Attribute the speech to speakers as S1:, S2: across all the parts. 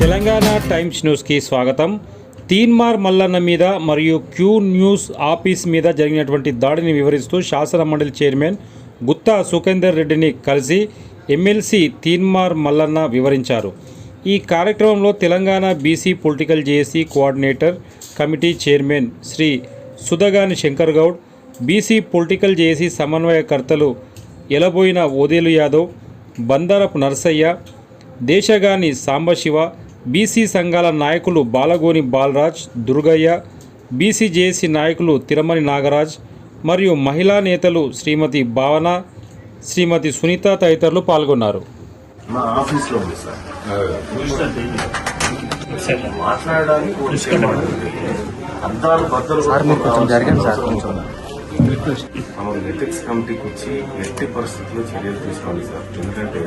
S1: Telangana times న్యూస్కి స్వాగతం. తీన్మార్ మల్లన్న మీద మరియు క్యూ న్యూస్ ఆఫీస్ మీద జరిగినటువంటి దాడిని వివరిస్తూ శాసన మండలి చైర్మన్ గుత్తా సుఖేందర్ రెడ్డిని కలిసి ఎమ్మెల్సీ తీన్మార్ మల్లన్న వివరించారు. ఈ కార్యక్రమంలో Telangana BC political JAC coordinator committee chairman Shri Sudhagani Shankar Goud BC political JAC సమన్వయకర్తలు Elaboina Odelu Yadav Bandarapu Narsaiah Desagani Sambasiva BC సంఘాల నాయకులు బాలగోని బాలరాజ్ దుర్గయ్య బీసీ జేఏసీ నాయకులు తిరుమని నాగరాజ్ మరియు మహిళా నేతలు శ్రీమతి భావన శ్రీమతి సునీత తదితరులు పాల్గొన్నారు.
S2: మా ఆఫీస్లో ఉంది సార్. మాట్లాడడానికి కూడా చెప్పాలి. అద్దాలు బద్దలు మనం ఎథిక్స్ కమిటీకి వచ్చి ఎట్టి పరిస్థితుల్లో చర్యలు తీసుకోవాలి సార్. ఎందుకంటే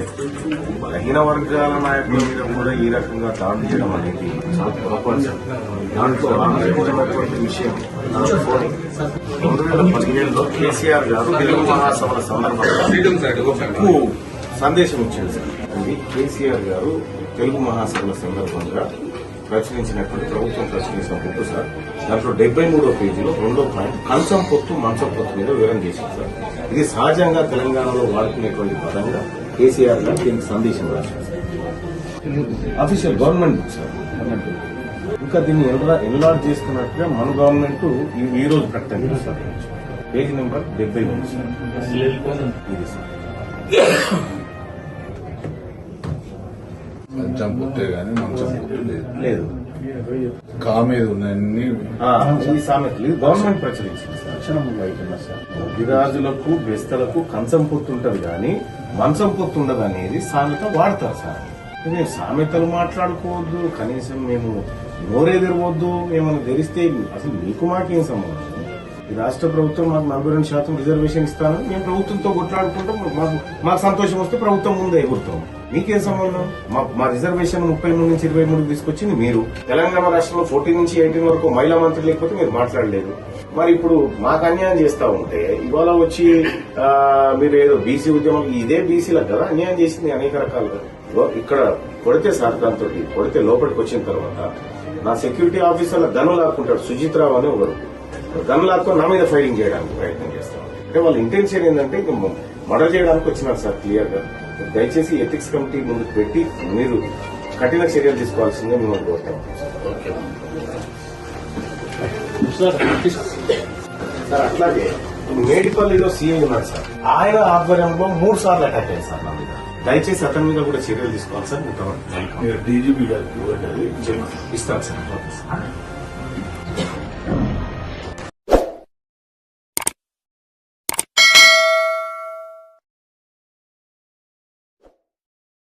S2: బలహీన వర్గాల నాయకుల మీద కూడా ఈ రకంగా దాడులు చేయడం అనేది చాలా పొరపాటు సార్. దాంట్లో విషయం. రెండు వేల పదిహేడులో కేసీఆర్ గారు తెలుగు మహాసభల సందర్భంగా ఎక్కువ సందేశం ఇచ్చాడు సార్. అది కేసీఆర్ గారు తెలుగు మహాసభల సందర్భంగా ప్రచురించినటువంటి ప్రభుత్వం ప్రచురించిన బుక్ సార్. దాంట్లో డెబ్బై మూడో పేజీలో రెండో పాయింట్ కంచం పొత్తు మంచం పొత్తు మీద వివరణ చేశారు సార్. ఇది సహజంగా తెలంగాణలో వాడుకునేటువంటి పదంగా కేసీఆర్ గారు దీనికి సందేశం రాశారు అఫీషియల్ గవర్నమెంట్ బుక్ సార్. ఇంకా దీన్ని ఎన్లా ఎన్లాడ్ చేసుకున్నట్టుగా మన గవర్నమెంట్ ఈ- ఈ రోజు ప్రకటన చేస్తారు పేజీ నెంబర్ డెబ్బై మూడు సార్. ఇది సార్.
S3: మంచం పుట్టే గానీ మంచం పుట్టు లేదు.
S2: లేదు.
S3: కా మీద ఉన్నన్ని
S2: ఆ, ఈ సామెతలు ఇది గవర్నమెంట్ ప్రచురించింది సార్. గిరాజులకు బెస్తలకు కంచం పొత్తు ఉంటది కానీ మంచం పొత్తు ఉండదు అనేది సామెత వాడతారు సార్. మేము సామెతలు మాట్లాడుకోవద్దు కనీసం మేము నోరే తెరవద్దు ఏమైనా తెరిస్తే అసలు మీకు మాకేం సంబంధం? రాష్ట్ర ప్రభుత్వం మాకు నలభై రెండు శాతం రిజర్వేషన్ ఇస్తాను. మేము ప్రభుత్వంతో కొట్లాడుకుంటాం. మాకు మాకు సంతోషం వస్తే ప్రభుత్వం ముందే ఎగురుతాం మీకేం సంబంధం? మా మా రిజర్వేషన్ ముప్పై మూడు నుంచి ఇరవై మూడు తీసుకొచ్చింది మీరు. తెలంగాణ రాష్ట్రంలో ఫోర్టీన్ నుంచి ఎయిటీన్ వరకు మహిళా మంత్రి లేకపోతే మీరు మాట్లాడలేదు. మరి ఇప్పుడు మాకు అన్యాయం చేస్తా ఉంటే ఇవాళ వచ్చి మీరు ఏదో బీసీ ఉద్యమం ఇదే బీసీలకు కదా అన్యాయం చేసింది అనేక రకాలుగా. ఇక్కడ కొడితే సార్ దాంతో కొడితే లోపలికి వచ్చిన తర్వాత నా సెక్యూరిటీ ఆఫీసర్ల గను లాక్కుంటాడు సుజిత్ రావు ఒకరు గన్ లాక్తో నా మీద ఫైరింగ్ చేయడానికి ప్రయత్నం చేస్తాం. అంటే వాళ్ళ ఇంటెన్షన్ ఏంటంటే ఇంక మర్డర్ చేయడానికి వచ్చినారు సార్ క్లియర్గా. దయచేసి ఎథిక్స్ కమిటీ ముందుకు పెట్టి మీరు కఠిన చర్యలు తీసుకోవాల్సిందే మిమ్మల్ని కోరుతాం. సార్ అట్లాగే మేడిపల్లిలో సీఎం ఉన్నారు సార్. ఆయన ఆధ్వర్యంలో మూడు సార్లు అటాక్ అయ్యారు సార్ నా మీద. దయచేసి అతని మీద కూడా చర్యలు తీసుకోవాలి సార్.
S3: డీజీపీ గారికి
S2: ఇస్తాను సార్.